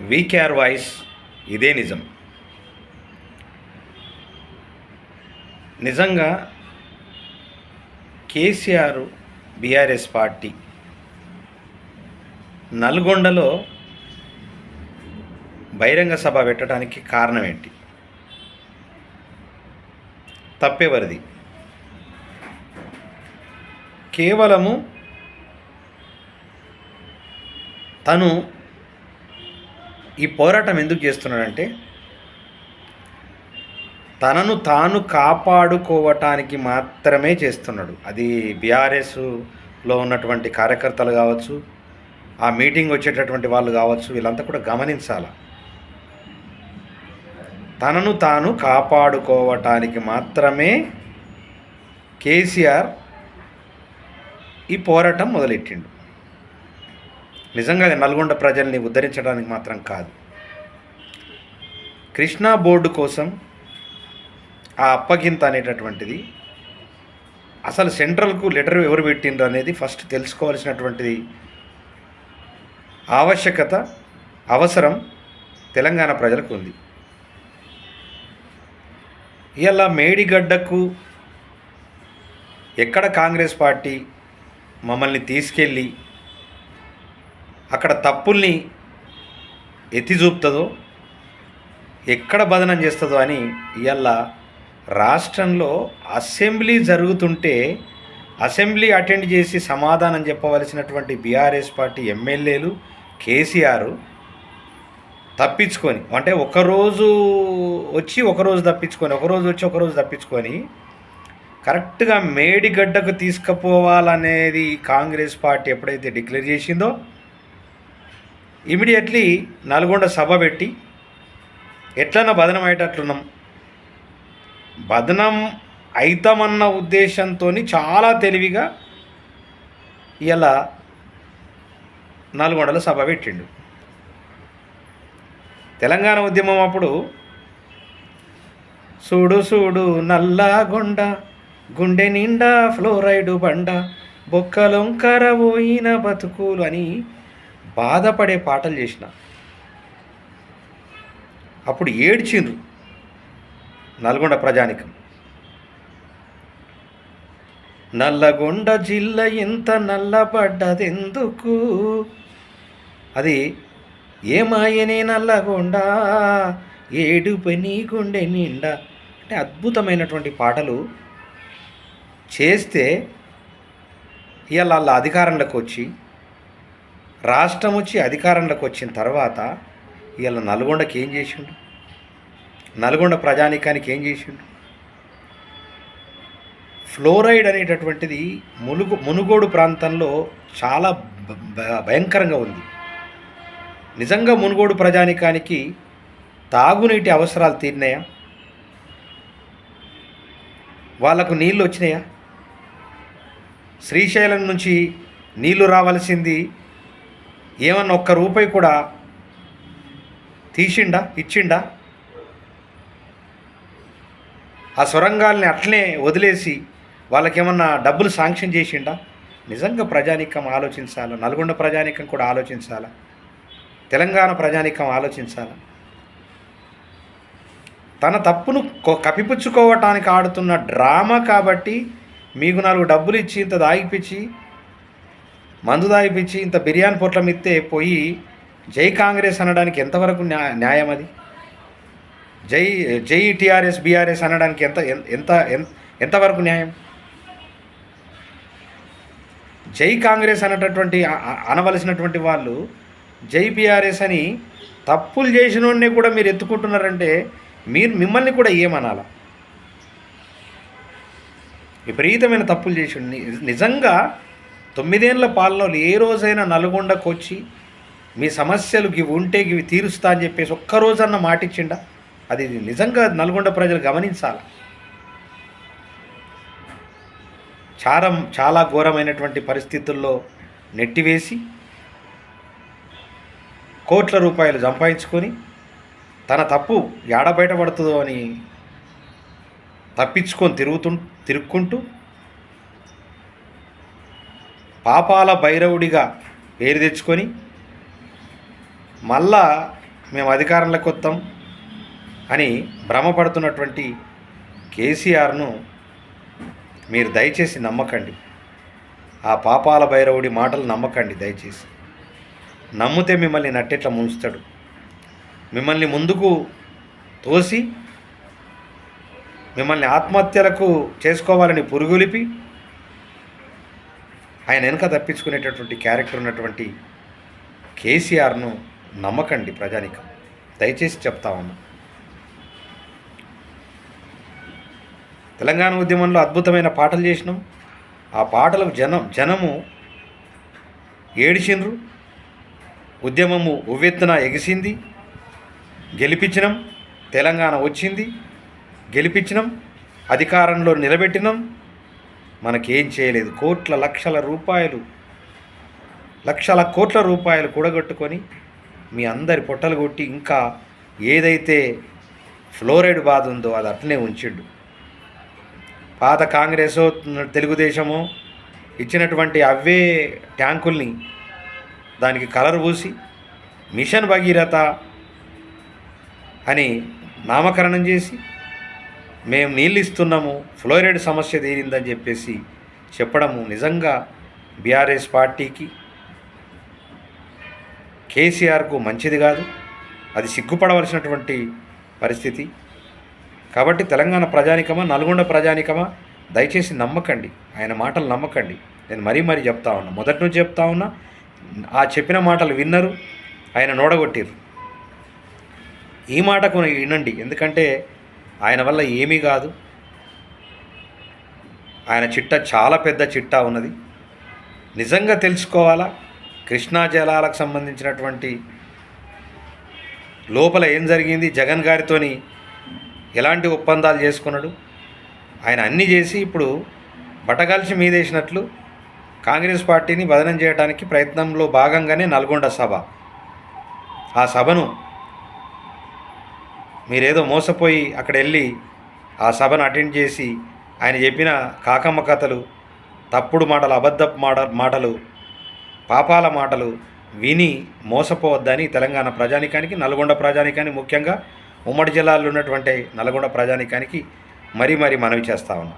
VKR voice ఇదే నిజం. నిజంగా కేసీఆర్ బీఆర్ఎస్ పార్టీ నల్గొండలో బహిరంగ సభ పెట్టడానికి కారణం ఏంటి? తప్పేవరిది? కేవలము తను ఈ పోరాటం ఎందుకు చేస్తున్నాడంటే తనను తాను కాపాడుకోవటానికి మాత్రమే చేస్తున్నాడు. అది బీఆర్ఎస్లో ఉన్నటువంటి కార్యకర్తలు కావచ్చు ఆ మీటింగ్ వచ్చేటటువంటి వాళ్ళు కావచ్చు వీళ్ళంతా కూడా గమనించాలి. తనను తాను కాపాడుకోవటానికి మాత్రమే కేసీఆర్ ఈ పోరాటం మొదలెట్టిండు. నిజంగా అది నల్గొండ ప్రజల్ని ఉద్ధరించడానికి మాత్రం కాదు. కృష్ణా బోర్డు కోసం ఆ అప్పగింత అనేటటువంటిది అసలు సెంట్రల్కు లెటర్ ఎవరు పెట్టిండ్రు అనేది ఫస్ట్ తెలుసుకోవాల్సినటువంటిది ఆవశ్యకత అవసరం తెలంగాణ ప్రజలకు ఉంది. ఇలా మేడిగడ్డకు ఎక్కడ కాంగ్రెస్ పార్టీ మమ్మల్ని తీసుకెళ్ళి అక్కడ తప్పుల్ని ఎత్తి చూపుతుందో ఎక్కడ బదనం చేస్తుందో అని ఇవాళ రాష్ట్రంలో అసెంబ్లీ జరుగుతుంటే అసెంబ్లీ అటెండ్ చేసి సమాధానం చెప్పవలసినటువంటి బీఆర్ఎస్ పార్టీ ఎమ్మెల్యేలు కేసీఆర్ తప్పించుకొని అంటే ఒకరోజు వచ్చి ఒకరోజు తప్పించుకొని ఒకరోజు వచ్చి ఒకరోజు తప్పించుకొని కరెక్ట్గా మేడిగడ్డకు తీసుకుపోవాలనేది కాంగ్రెస్ పార్టీ ఎప్పుడైతే డిక్లేర్ చేసిందో ఇమీడియట్లీ నల్గొండ సభ పెట్టి ఎట్లన్నా బదనం అయ్యేటట్లున్నాం. బదనం అవుతామన్న ఉద్దేశంతో చాలా తెలివిగా ఇలా నల్గొండలో సభ పెట్టిండు. తెలంగాణ ఉద్యమం అప్పుడు సూడు సూడు నల్లగొండ గుండె నిండా ఫ్లోరైడు బండ బొక్కలొంకర పోయిన బతుకులు అని బాధపడే పాటలు చేసిన. అప్పుడు ఏడ్చిండ్రు నల్గొండ ప్రజానికం. నల్లగొండ జిల్లా ఎంత నల్లబడ్డదెందుకు? అది ఏమాయనే నల్లగొండ? ఏడు పని గుండె నిండా? అంటే అద్భుతమైనటువంటి పాటలు చేస్తే ఇవాళ వాళ్ళ అధికారంలోకి వచ్చి రాష్ట్రం వచ్చి అధికారంలోకి వచ్చిన తర్వాత వీళ్ళ నల్గొండకి ఏం చేసిండు? నల్గొండ ప్రజానికానికి ఏం చేసిండు? ఫ్లోరైడ్ అనేటటువంటిది మునుగు మునుగోడు ప్రాంతంలో చాలా భ- భయంకరంగా ఉంది. నిజంగా మునుగోడు ప్రజానికానికి తాగునీటి అవసరాలు తీరినాయా? వాళ్ళకు నీళ్ళు వచ్చినాయా? శ్రీశైలం నుంచి నీళ్ళు రావాల్సింది ఏమన్నా ఒక్క రూపాయి కూడా తీసిండా ఇచ్చిండా? ఆ సొరంగాల్ని అట్లనే వదిలేసి వాళ్ళకేమన్నా డబ్బులు శాంక్షన్ చేసిండా? నిజంగా ప్రజానీకం ఆలోచించాలా? నల్గొండ ప్రజానీకం కూడా ఆలోచించాలా? తెలంగాణ ప్రజానీకం ఆలోచించాలా? తన తప్పును కప్పిపుచ్చుకోవటానికి ఆడుతున్న డ్రామా కాబట్టి మీకు నాలుగు డబ్బులు ఇచ్చి ఇంత దాగిపించి మందు దాగిపించి ఇంత బిర్యానీ పొట్లం ఇస్తే పోయి జై కాంగ్రెస్ అనడానికి ఎంతవరకు న్యాయం అది? జై జై టీఆర్ఎస్ బీఆర్ఎస్ అనడానికి ఎంత ఎంత ఎంతవరకు న్యాయం? జై కాంగ్రెస్ అనేటటువంటి అనవలసినటువంటి వాళ్ళు జై బీఆర్ఎస్ అని తప్పులు చేసిన కూడా మీరు ఎత్తుకుంటున్నారంటే మీరు మిమ్మల్ని కూడా ఏమనాలా? విపరీతమైన తప్పులు చేసి నిజంగా తొమ్మిదేళ్ళ పాలనలో ఏ రోజైనా నల్గొండకు వచ్చి మీ సమస్యలు ఇవి ఉంటే ఇవి తీరుస్తా అని చెప్పేసి ఒక్కరోజన్న మాటిచ్చిండా? అది నిజంగా నల్గొండ ప్రజలు గమనించాలి. చారం చాలా ఘోరమైనటువంటి పరిస్థితుల్లో నెట్టివేసి కోట్ల రూపాయలు సంపాదించుకొని తన తప్పు ఏడ బయటపడుతుందో అని తప్పించుకొని తిరుగుతు తిరుక్కుంటూ పాపాల భైరవుడిగా పేరు తెచ్చుకొని మళ్ళా మేము అధికారంలోకి వస్తాం అని భ్రమపడుతున్నటువంటి కేసీఆర్ను మీరు దయచేసి నమ్మకండి. ఆ పాపాల భైరవుడి మాటలు నమ్మకండి దయచేసి. నమ్మితే మిమ్మల్ని నట్టెట్లా ముంచుతాడు. మిమ్మల్ని ముందుకు తోసి మిమ్మల్ని ఆత్మహత్యలకు చేసుకోవాలని పురుగులిపి ఆయన వెనుక తప్పించుకునేటటువంటి క్యారెక్టర్ ఉన్నటువంటి కేసీఆర్ను నమ్మకండి ప్రజానికం. దయచేసి చెప్తా ఉన్నా. తెలంగాణ ఉద్యమంలో అద్భుతమైన పాటలు చేసినాం. ఆ పాటలకు జనం జనము ఏడిచిండ్రు. ఉద్యమము ఉవ్వెత్తున ఎగిసింది. గెలిపించినాం. తెలంగాణ వచ్చింది. గెలిపించినాం. అధికారంలో నిలబెట్టినాం. మనకేం చేయలేదు. కోట్ల లక్షల రూపాయలు లక్షల కోట్ల రూపాయలు కూడగొట్టుకొని మీ అందరి పొట్టలు కొట్టి ఇంకా ఏదైతే ఫ్లోరైడ్ బాధ ఉందో అది అట్లనే ఉంచిండు. పాత కాంగ్రెసో తెలుగుదేశమో ఇచ్చినటువంటి అవే ట్యాంకుల్ని దానికి కలర్ పూసి మిషన్ భగీరథ అని నామకరణం చేసి మేము నీళ్ళు ఇస్తున్నాము ఫ్లోరైడ్ సమస్య తీరిందని చెప్పేసి చెప్పడము నిజంగా బీఆర్ఎస్ పార్టీకి కేసీఆర్కు మంచిది కాదు. అది సిగ్గుపడవలసినటువంటి పరిస్థితి. కాబట్టి తెలంగాణ ప్రజానికమా నల్గొండ ప్రజానికమా దయచేసి నమ్మకండి. ఆయన మాటలు నమ్మకండి. నేను మరీ మరీ చెప్తా ఉన్నా. మొదటి నుంచి చెప్తా ఉన్నా ఆ చెప్పిన మాటలు విన్నరు ఆయన నోడగొట్టిరు ఈ మాటకు వినండి. ఎందుకంటే ఆయన వల్ల ఏమీ కాదు. ఆయన చిట్ట చాలా పెద్ద చిట్టా ఉన్నది. నిజంగా తెలుసుకోవాలా? కృష్ణా జలాలకు సంబంధించినటువంటి లోపల ఏం జరిగింది? జగన్ గారితోని ఎలాంటి ఒప్పందాలు చేసుకున్నాడు? ఆయన అన్నీ చేసి ఇప్పుడు బటగాల్చి మీదేసినట్లు కాంగ్రెస్ పార్టీని బదనం చేయడానికి ప్రయత్నంలో భాగంగానే నల్గొండ సభ. ఆ సభను మీరేదో మోసపోయి అక్కడ వెళ్ళి ఆ సభను అటెండ్ చేసి ఆయన చెప్పిన కాకమ్మ కథలు తప్పుడు మాటలు అబద్ధపు మాట మాటలు పాపాల మాటలు విని మోసపోవద్దని తెలంగాణ ప్రజానికానికి నల్గొండ ప్రజానికానికి ముఖ్యంగా ఉమ్మడి జిల్లాలో ఉన్నటువంటి నల్గొండ ప్రజానికానికి మరీ మరీ మనవి చేస్తా ఉన్నా.